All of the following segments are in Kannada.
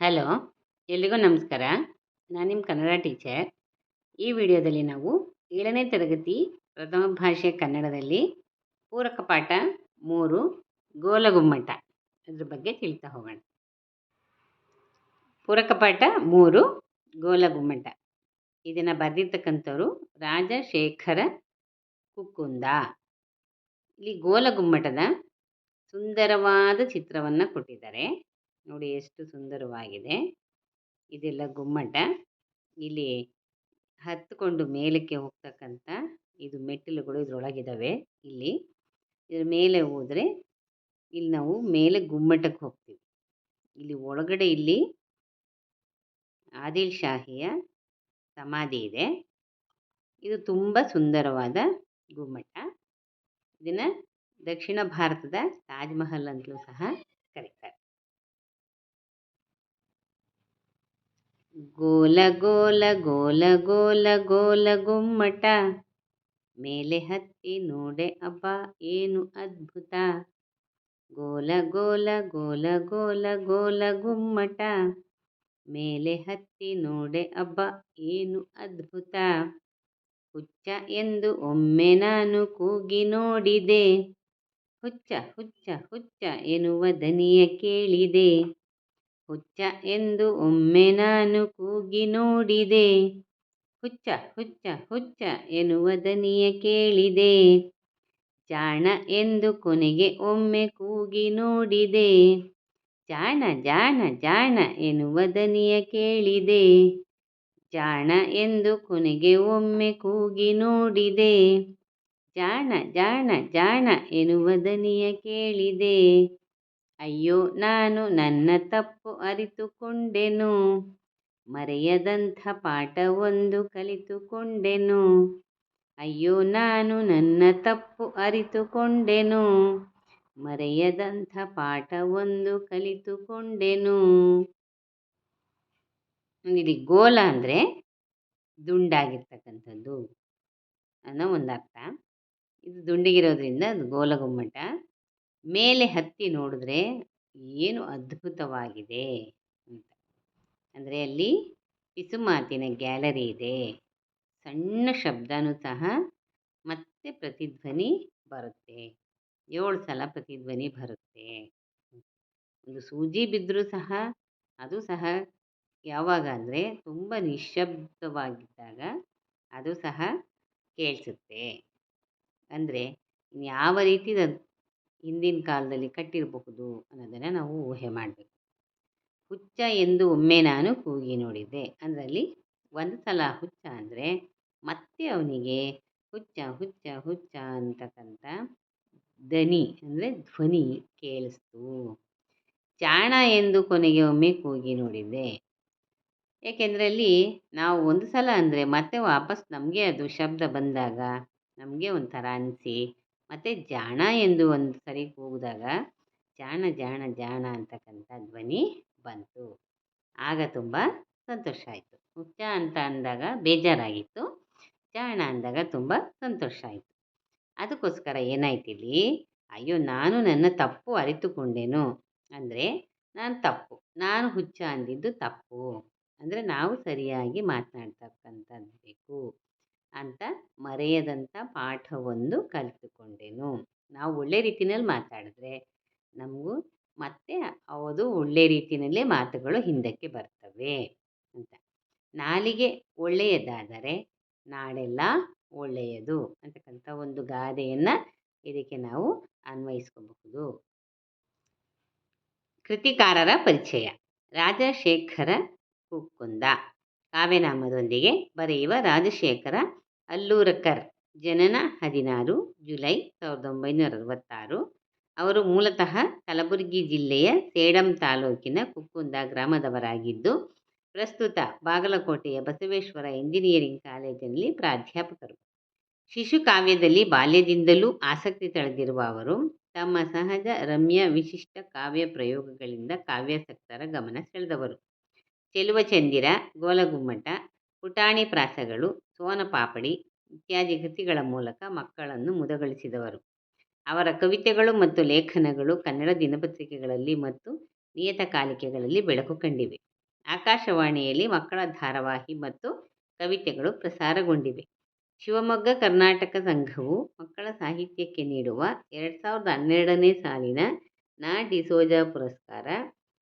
ಹಲೋ, ಎಲ್ರಿಗೂ ನಮಸ್ಕಾರ. ನಾನು ನಿಮ್ಮ ಕನ್ನಡ ಟೀಚರ್. ಈ ವಿಡಿಯೋದಲ್ಲಿ ನಾವು ಏಳನೇ ತರಗತಿ ಪ್ರಥಮ ಭಾಷೆ ಕನ್ನಡದಲ್ಲಿ ಪೂರಕ ಪಾಠ ಮೂರು, ಗೋಲಗುಮ್ಮಟ ಅದ್ರ ಬಗ್ಗೆ ತಿಳಿತಾ ಹೋಗೋಣ. ಪೂರಕ ಪಾಠ ಮೂರು, ಗೋಲಗುಮ್ಮಟ. ಇದನ್ನು ಬರೆದಿರ್ತಕ್ಕಂಥವ್ರು ರಾಜಶೇಖರ ಕುಕ್ಕುಂದ. ಇಲ್ಲಿ ಗೋಲಗುಮ್ಮಟದ ಸುಂದರವಾದ ಚಿತ್ರವನ್ನು ಕೊಟ್ಟಿದ್ದಾರೆ. ನೋಡಿ ಎಷ್ಟು ಸುಂದರವಾಗಿದೆ. ಇದೆಲ್ಲ ಗುಮ್ಮಟ. ಇಲ್ಲಿ ಹತ್ಕೊಂಡು ಮೇಲಕ್ಕೆ ಹೋಗ್ತಕ್ಕಂಥ ಇದು ಮೆಟ್ಟಿಲುಗಳು ಇದರೊಳಗಿದ್ದಾವೆ ಇಲ್ಲಿ. ಇದ್ರ ಮೇಲೆ ಹೋದರೆ ಇಲ್ಲಿ ನಾವು ಮೇಲೆ ಗುಮ್ಮಟಕ್ಕೆ ಹೋಗ್ತೀವಿ. ಇಲ್ಲಿ ಒಳಗಡೆ ಇಲ್ಲಿ ಆದಿಲ್ ಶಾಹಿಯ ಸಮಾಧಿ ಇದೆ. ಇದು ತುಂಬ ಸುಂದರವಾದ ಗುಮ್ಮಟ. ಇದನ್ನು ದಕ್ಷಿಣ ಭಾರತದ ತಾಜ್ ಮಹಲ್ ಅಂತಲೂ ಸಹ ಕರೀತಾರೆ. ಗೋಲ ಗೋಲ ಗೋಲ ಗೋಲ ಗೋಲ ಗುಮ್ಮಟ. ಮೇಲೆ ಹತ್ತಿ ನೋಡೆ ಅಬ್ಬ ಏನು ಅದ್ಭುತ. ಗೋಲ ಗೋಲ ಗೋಲ ಗೋಲ ಗೋಲ ಗುಮ್ಮಟ. ಮೇಲೆ ಹತ್ತಿ ನೋಡೆ ಅಬ್ಬ ಏನು ಅದ್ಭುತ. ಹುಚ್ಚ ಎಂದು ಒಮ್ಮೆ ನಾನು ಕೂಗಿ ನೋಡಿದೆ. ಹುಚ್ಚ ಹುಚ್ಚ ಹುಚ್ಚ ಎನ್ನುವ ದನಿಯ ಕೇಳಿದೆ. ಹುಚ್ಚ ಎಂದು ಒಮ್ಮೆ ನಾನು ಕೂಗಿ ನೋಡಿದೆ. ಹುಚ್ಚ ಹುಚ್ಚ ಹುಚ್ಚ ಎನ್ನುವ ದನಿಯ ಕೇಳಿದೆ. ಜಾಣ ಎಂದು ಕೊನೆಗೆ ಒಮ್ಮೆ ಕೂಗಿ ನೋಡಿದೆ. ಜಾಣ ಜಾಣ ಜಾಣ ಎನ್ನುವ ದನಿಯ ಕೇಳಿದೆ. ಜಾಣ ಎಂದು ಕೊನೆಗೆ ಒಮ್ಮೆ ಕೂಗಿ ನೋಡಿದೆ. ಜಾಣ ಜಾಣ ಜಾಣ ಎನ್ನುವ ದನಿಯ ಕೇಳಿದೆ. ಅಯ್ಯೋ, ನಾನು ನನ್ನ ತಪ್ಪು ಅರಿತುಕೊಂಡೆನು. ಮರೆಯದಂಥ ಪಾಠವೊಂದು ಕಲಿತುಕೊಂಡೆನು. ಅಯ್ಯೋ, ನಾನು ನನ್ನ ತಪ್ಪು ಅರಿತುಕೊಂಡೆನು. ಮರೆಯದಂಥ ಪಾಠವೊಂದು ಕಲಿತುಕೊಂಡೆನು. ಇಲ್ಲಿ ಗೋಲ ಅಂದರೆ ದುಂಡಾಗಿರ್ತಕ್ಕಂಥದ್ದು ಅನ್ನೋ ಒಂದು ಅರ್ಥ ಇದು ದುಂಡಿಗಿರೋದ್ರಿಂದ ಅದು ಗೋಲಗುಮ್ಮಟ. ಮೇಲೆ ಹತ್ತಿ ನೋಡಿದ್ರೆ ಏನು ಅದ್ಭುತವಾಗಿದೆ ಅಂತ. ಅಂದರೆ ಅಲ್ಲಿ ಪಿಸುಮಾತಿನ ಗ್ಯಾಲರಿ ಇದೆ. ಸಣ್ಣ ಶಬ್ದನೂ ಸಹ ಮತ್ತೆ ಪ್ರತಿಧ್ವನಿ ಬರುತ್ತೆ. ಏಳು ಸಲ ಪ್ರತಿಧ್ವನಿ ಬರುತ್ತೆ. ಒಂದು ಸೂಜಿ ಬಿದ್ದರೂ ಸಹ, ಅದು ಸಹ ಯಾವಾಗ ಅಂದರೆ ತುಂಬ ನಿಶ್ಶಬ್ದವಾಗಿದ್ದಾಗ ಅದು ಸಹ ಕೇಳಿಸುತ್ತೆ. ಅಂದರೆ ಯಾವ ರೀತಿ ಹಿಂದಿನ ಕಾಲದಲ್ಲಿ ಕಟ್ಟಿರಬಹುದು ಅನ್ನೋದನ್ನು ನಾವು ಊಹೆ ಮಾಡಬೇಕು. ಹುಚ್ಚ ಎಂದು ಒಮ್ಮೆ ನಾನು ಕೂಗಿ ನೋಡಿದ್ದೆ. ಅದರಲ್ಲಿ ಒಂದು ಸಲ ಹುಚ್ಚ ಅಂದರೆ ಮತ್ತೆ ಅವನಿಗೆ ಹುಚ್ಚ ಹುಚ್ಚ ಹುಚ್ಚ ಅಂತಕ್ಕಂಥ ದನಿ ಅಂದರೆ ಧ್ವನಿ ಕೇಳಿಸ್ತು. ಚಾಣ ಎಂದು ಕೊನೆಗೆ ಒಮ್ಮೆ ಕೂಗಿ ನೋಡಿದ್ದೆ. ಏಕೆಂದರೆ ಅಲ್ಲಿ ನಾವು ಒಂದು ಸಲ ಅಂದರೆ ಮತ್ತೆ ವಾಪಸ್ ನಮಗೆ ಅದು ಶಬ್ದ ಬಂದಾಗ ನಮಗೆ ಒಂಥರ ಅನಿಸಿ ಮತ್ತು ಜಾಣ ಎಂದು ಒಂದು ಸರಿ ಕೂಗಿದಾಗ ಜಾಣ ಜಾಣ ಜಾಣ ಅಂತಕ್ಕಂಥ ಧ್ವನಿ ಬಂತು. ಆಗ ತುಂಬ ಸಂತೋಷ ಆಯಿತು. ಹುಚ್ಚ ಅಂತ ಅಂದಾಗ ಬೇಜಾರಾಗಿತ್ತು. ಜಾಣ ಅಂದಾಗ ತುಂಬ ಸಂತೋಷ ಆಯಿತು. ಅದಕ್ಕೋಸ್ಕರ ಏನಾಯ್ತು ಇಲ್ಲಿ? ಅಯ್ಯೋ, ನಾನು ನನ್ನ ತಪ್ಪು ಅರಿತುಕೊಂಡೆನು. ಅಂದರೆ ನಾನು ತಪ್ಪು. ನಾನು ಹುಚ್ಚ ಅಂದಿದ್ದು ತಪ್ಪು. ಅಂದರೆ ನಾವು ಸರಿಯಾಗಿ ಮಾತನಾಡ್ತಕ್ಕಂಥದ್ದು ಬೇಕು ಅಂತ ಮರೆಯದಂಥ ಪಾಠವೊಂದು ಕಲಿತುಕೊಂಡೆನು ನಾವು ಒಳ್ಳೆ ರೀತಿಯಲ್ಲಿ ಮಾತಾಡಿದ್ರೆ ನಮಗೂ ಮತ್ತೆ ಅದು ಒಳ್ಳೆ ರೀತಿಯಲ್ಲೇ ಮಾತುಗಳು ಹಿಂದಕ್ಕೆ ಬರ್ತವೆ ಅಂತ. ನಾಲಿಗೆ ಒಳ್ಳೆಯದಾದರೆ ನಾಡೆಲ್ಲ ಒಳ್ಳೆಯದು ಅಂತಕ್ಕಂಥ ಒಂದು ಗಾದೆಯನ್ನು ಇದಕ್ಕೆ ನಾವು ಅನ್ವಯಿಸ್ಕೋಬಹುದು. ಕೃತಿಕಾರರ ಪರಿಚಯ, ರಾಜಶೇಖರ ಕುಕ್ಕುಂದ. ಕಾವ್ಯನಾಮದೊಂದಿಗೆ ಬರೆಯುವ ರಾಜಶೇಖರ ಅಲ್ಲೂರಕರ್. ಜನನ ಹದಿನಾರು ಜುಲೈ ಸಾವಿರದ ಒಂಬೈನೂರ ಅರವತ್ತಾರು. ಅವರು ಮೂಲತಃ ಕಲಬುರಗಿ ಜಿಲ್ಲೆಯ ಸೇಡಂ ತಾಲೂಕಿನ ಕುಕ್ಕುಂದ ಗ್ರಾಮದವರಾಗಿದ್ದು, ಪ್ರಸ್ತುತ ಬಾಗಲಕೋಟೆಯ ಬಸವೇಶ್ವರ ಇಂಜಿನಿಯರಿಂಗ್ ಕಾಲೇಜಿನಲ್ಲಿ ಪ್ರಾಧ್ಯಾಪಕರು. ಶಿಶು ಕಾವ್ಯದಲ್ಲಿ ಬಾಲ್ಯದಿಂದಲೂ ಆಸಕ್ತಿ ತಳೆದಿರುವ ಅವರು, ತಮ್ಮ ಸಹಜ ರಮ್ಯ ವಿಶಿಷ್ಟ ಕಾವ್ಯ ಪ್ರಯೋಗಗಳಿಂದ ಕಾವ್ಯಾಸಕ್ತರ ಗಮನ ಸೆಳೆದವರು. ಚೆಲುವಚಂದಿರ, ಗೋಲಗುಮ್ಮಟ, ಪುಟಾಣಿ ಪ್ರಾಸಗಳು, ಸೋನಪಾಪಡಿ ಇತ್ಯಾದಿ ಕೃತಿಗಳ ಮೂಲಕ ಮಕ್ಕಳನ್ನು ಮುದಗೊಳಿಸಿದವರು. ಅವರ ಕವಿತೆಗಳು ಮತ್ತು ಲೇಖನಗಳು ಕನ್ನಡ ದಿನಪತ್ರಿಕೆಗಳಲ್ಲಿ ಮತ್ತು ನಿಯತಕಾಲಿಕೆಗಳಲ್ಲಿ ಬೆಳಕು ಕಂಡಿವೆ. ಆಕಾಶವಾಣಿಯಲ್ಲಿ ಮಕ್ಕಳ ಧಾರಾವಾಹಿ ಮತ್ತು ಕವಿತೆಗಳು ಪ್ರಸಾರಗೊಂಡಿವೆ. ಶಿವಮೊಗ್ಗ ಕರ್ನಾಟಕ ಸಂಘವು ಮಕ್ಕಳ ಸಾಹಿತ್ಯಕ್ಕೆ ನೀಡುವ ಎರಡು ಸಾವಿರದ ಹನ್ನೆರಡನೇ ಸಾಲಿನ ನಾ. ಡಿಸೋಜ ಪುರಸ್ಕಾರ,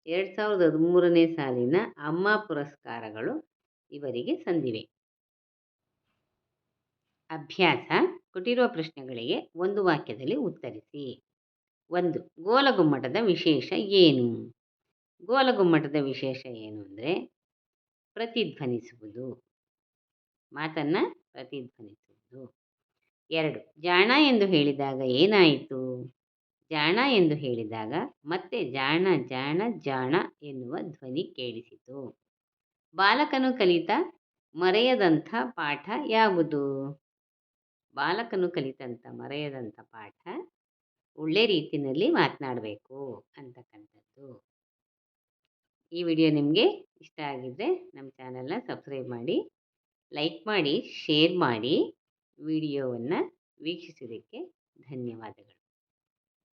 ಎರಡು ಸಾವಿರದ ಹದಿಮೂರನೇ ಸಾಲಿನ ಅಮ್ಮ ಪುರಸ್ಕಾರಗಳು ಇವರಿಗೆ ಸಂದಿವೆ. ಅಭ್ಯಾಸ ಕೊಟ್ಟಿರುವ ಪ್ರಶ್ನೆಗಳಿಗೆ ಒಂದು ವಾಕ್ಯದಲ್ಲಿ ಉತ್ತರಿಸಿ. ಒಂದು, ಗೋಲಗುಮ್ಮಟದ ವಿಶೇಷ ಏನು? ಗೋಲಗುಮ್ಮಟದ ವಿಶೇಷ ಏನು ಅಂದರೆ ಪ್ರತಿಧ್ವನಿಸುವುದು. ಮಾತನ್ನು ಪ್ರತಿಧ್ವನಿಸುವುದು. ಎರಡು, ಜಾಣ ಎಂದು ಹೇಳಿದಾಗ ಏನಾಯಿತು? ಜಾಣ ಎಂದು ಹೇಳಿದಾಗ ಮತ್ತೆ ಜಾಣ ಜಾಣ ಜಾಣ ಎನ್ನುವ ಧ್ವನಿ ಕೇಳಿಸಿತು. ಬಾಲಕನು ಕಲಿತ ಮರೆಯದಂಥ ಪಾಠ ಯಾವುದು? ಬಾಲಕನು ಕಲಿತಂಥ ಮರೆಯದಂಥ ಪಾಠ ಒಳ್ಳೆ ರೀತಿಯಲ್ಲಿ ಮಾತನಾಡಬೇಕು ಅಂತಕ್ಕಂಥದ್ದು. ಈ ವಿಡಿಯೋ ನಿಮಗೆ ಇಷ್ಟ ಆಗಿದ್ದರೆ ನಮ್ಮ ಚಾನಲ್ನ ಸಬ್ಸ್ಕ್ರೈಬ್ ಮಾಡಿ, ಲೈಕ್ ಮಾಡಿ, ಶೇರ್ ಮಾಡಿ ವಿಡಿಯೋವನ್ನು ವೀಕ್ಷಿಸಿದ್ದಕ್ಕೆ ಧನ್ಯವಾದಗಳು.